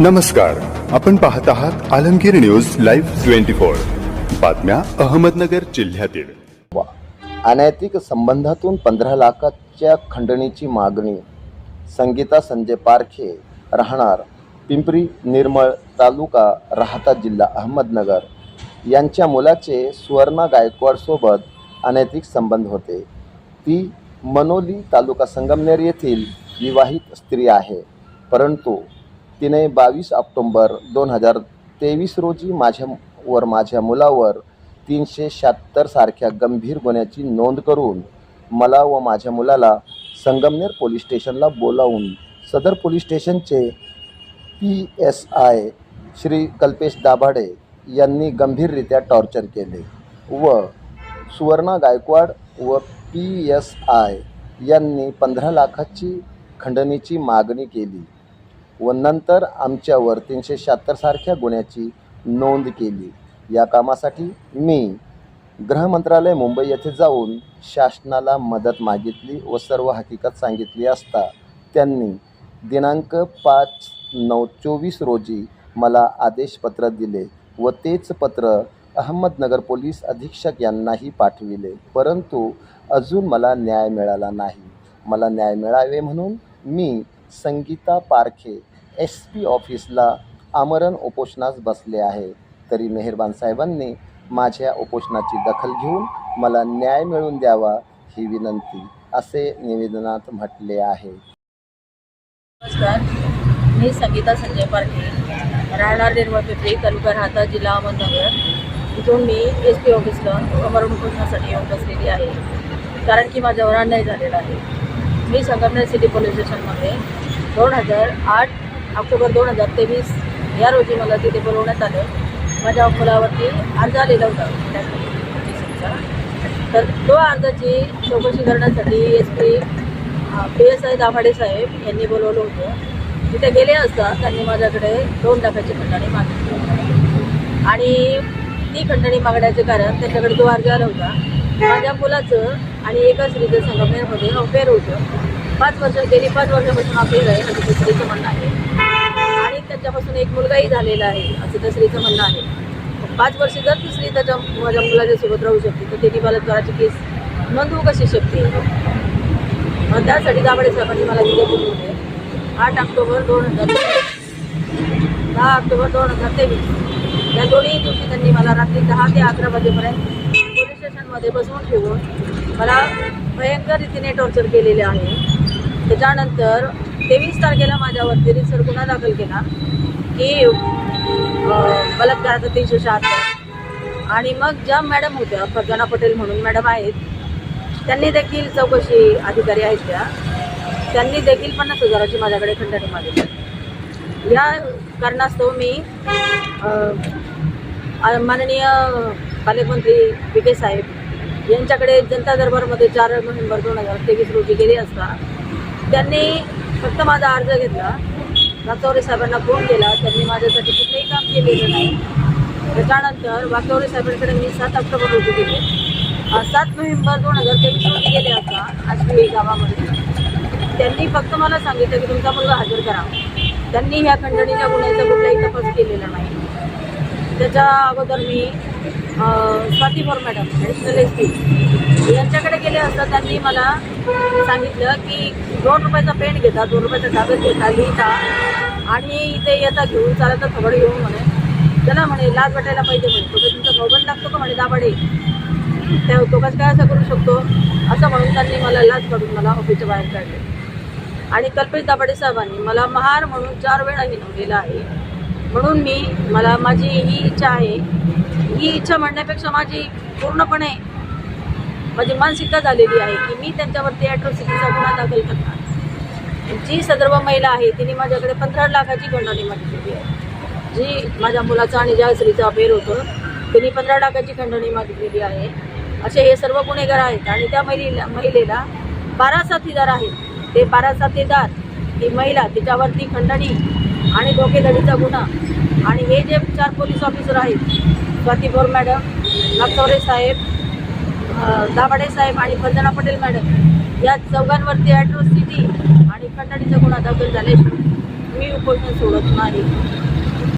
नमस्कार. आपण पाहत आहात Alamgir news live twenty four. बातम्या अहमदनगर जिल्ह्यातील. वा. अनैतिक संबंधातून पंधरा लाखाच्या खंडणीची मागणी. संगीता संजय पारखे राहणार पिंपरी निर्मळ तालुका राहता जिल्हा अहमदनगर. यांच्या मुलाचे सुवर्णा गायकवाडसोबत अनैतिक संबंध होते. ती मनोली तालुका संगमनेर येथील विवाहित स्त्री आहे. परंतु तिने बावीस ऑक्टोंबर दोन हजार तेवीस रोजी माझ्या वर माझ्या मुलावर तीनशे शहात्तर सारख्या गंभीर गुन्ह्याची नोंद करून मला व माझ्या मुलाला संगमनेर पोलीस स्टेशनला बोलावून सदर पोलीस स्टेशनचे P S I Shri Kalpesh Dabhade यांनी गंभीररित्या टॉर्चर केले व सुवर्णा गायकवाड व पी एस आय यांनी पंधरा लाखाची खंडणीची मागणी केली. व नंतर आमच्यावर तीनशे शहात्तरसारख्या गुन्ह्याची नोंद केली. या कामासाठी मी गृहमंत्रालय मुंबई येथे जाऊन शासनाला मदत मागितली व सर्व हकीकत सांगितली असता त्यांनी दिनांक पाच नऊ चोवीस रोजी मला आदेशपत्र दिले व तेच पत्र अहमदनगर पोलीस अधीक्षक यांनाही पाठविले. परंतु अजून मला न्याय मिळाला नाही. मला न्याय मिळावे म्हणून मी संगीता पारखे एस पी ऑफिसला आमरण उपोषणास बसले आहे. तरी मेहरबान साहेबांनी माझ्या उपोषणाची दखल घेऊन मला न्याय मिळवून द्यावा ही विनंती असे निवेदनात म्हटले आहे. नमस्कार. मी संगीता संजय पारखे. राहणार निर्मळ पिंपरी तालुका राहता जिल्हा अहमदनगर. इथून मी एस पी ऑफिसला अमरण उपोषणासाठी येऊन बसलेली आहे. कारण की माझ्यावर अन्याय झालेला आहे. मी संगमनेर सिटी पोलीस स्टेशनमध्ये दोन हजार आठ ऑक्टोबर दोन हजार तेवीस या रोजी मला तिथे बोलवण्यात आलं. माझ्या मुलावरती अर्ज आलेला होता. तर तो अर्जाची चौकशी करण्यासाठी S P P S I Dabhade साहेब यांनी बोलवलं होतं. तिथे गेले असता त्यांनी माझ्याकडे दोन लाखाची खंडणी मागितली. आणि ती खंडणी मागण्याचे कारण त्याच्याकडे तो अर्ज आला होता. माझ्या मुलाचं आणि एका स्त्रीचं संगमनेरमध्ये अफेअर होतं. पाच वर्ष गेली पाच वर्षापासून अफेअर आहे असं दुसरीचं म्हणणं आहे. त्याच्यापासून एक मुलगाही झालेला आहे असं दसरीचं म्हणणं आहे. पाच वर्ष जर ती स्त्री त्याच्या माझ्या मुलाच्या सोबत राहू शकते तर तिने बलात्काराची केस नोंदवू कशी शकते? मग त्यासाठी दाभाडे साहेबांनी मला तिथे होते. आठ ऑक्टोबर दोन हजार तेवीस. दहा ऑक्टोबर दोन हजार तेवीस. या दोन्ही दिवशी त्यांनी मला रात्री दहा ते अकरा वाजेपर्यंत पोलीस स्टेशनमध्ये बसवून ठेवून मला भयंकर रीतीने टॉर्चर केलेले आहे. त्याच्यानंतर तेवीस तारखेला माझ्यावरती रिसर गुन्हा दाखल केला. की बलात्काराचा तीनशे शहात्तर. आणि मग ज्या मॅडम होत्या फरजाना पटेल म्हणून मॅडम आहेत त्यांनी देखील चौकशी अधिकारी आहेत त्या. त्यांनी देखील पन्नास हजाराची माझ्याकडे खंडणी मागितली. या कारणास्तव मी माननीय पालकमंत्री विखे साहेब यांच्याकडे जनता दरबारमध्ये चार नोव्हेंबर दोन हजार तेवीस रोजी गेले असता त्यांनी फक्त माझा अर्ज घेतला. वाकवरे साहेबांना फोन केला. त्यांनी माझ्यासाठी कुठलंही काम केलेलं नाही. त्याच्यानंतर वाकवरे साहेबांकडे मी सात ऑक्टोबर रोजी गेले. सात नोव्हेंबर दोन हजार तेवीस रोजी गेले असता आजवी गावामध्ये. त्यांनी फक्त मला सांगितलं की तुमचा मुलगा हजर करा. त्यांनी ह्या खंडणीच्या गुन्ह्याचा कुठलाही तपास केलेला नाही. त्याच्या अगोदर मी Swati Bhor madam additional S P यांच्याकडे गेले असता त्यांनी मला सांगितलं की दोन रुपयाचा पेंट घेता दोन रुपयाचा कागद घेता लिहिता आणि इथे येता घेऊन चालता थोडं घेऊन म्हणे. त्याला म्हणे लाज वाटायला पाहिजे म्हणे. तो तुमचा मोबाईल लागतो का म्हणे दाबाडे त्या तो कसं काय असं करू शकतो? असं म्हणून त्यांनी मला लाच काढून मला ऑफिसच्या बाहेर काढले. आणि कल्पेश दाभाडे साहेबांनी मला महार म्हणून चार वेळा हिनवलेलं आहे. म्हणून मी मला माझी ही इच्छा आहे. ही इच्छा म्हणण्यापेक्षा माझी पूर्णपणे माझी मानसिकता झालेली आहे की मी त्यांच्यावरती ॲट्रॉसिटीचा गुन्हा दाखल करणार. जी सदर्भ महिला आहे तिने माझ्याकडे पंधरा लाखाची खंडणी मागितलेली आहे. जी माझ्या मुलाचा आणि ज्या स्त्रीचा अफेअर होतं तिने पंधरा लाखाची खंडणी मागितलेली आहे. असे हे सर्व गुन्हेगार आहेत आणि त्या महिलेला महिलेला बारा साथीदार आहेत. ते बारा साथीदार ही महिला तिच्यावरती खंडणी आणि धोकेधडीचा गुन्हा. आणि हे जे चार पोलीस ऑफिसर आहेत स्वाती बोर मॅडम नागचौरे साहेब दाभाडे साहेब आणि वंदना पटेल मॅडम या चौघांवरती ॲट्रोसिटी आणि खंडणीचा गुन्हा दाखल झाल्याशिवाय मी उपोषण सोडत नाही.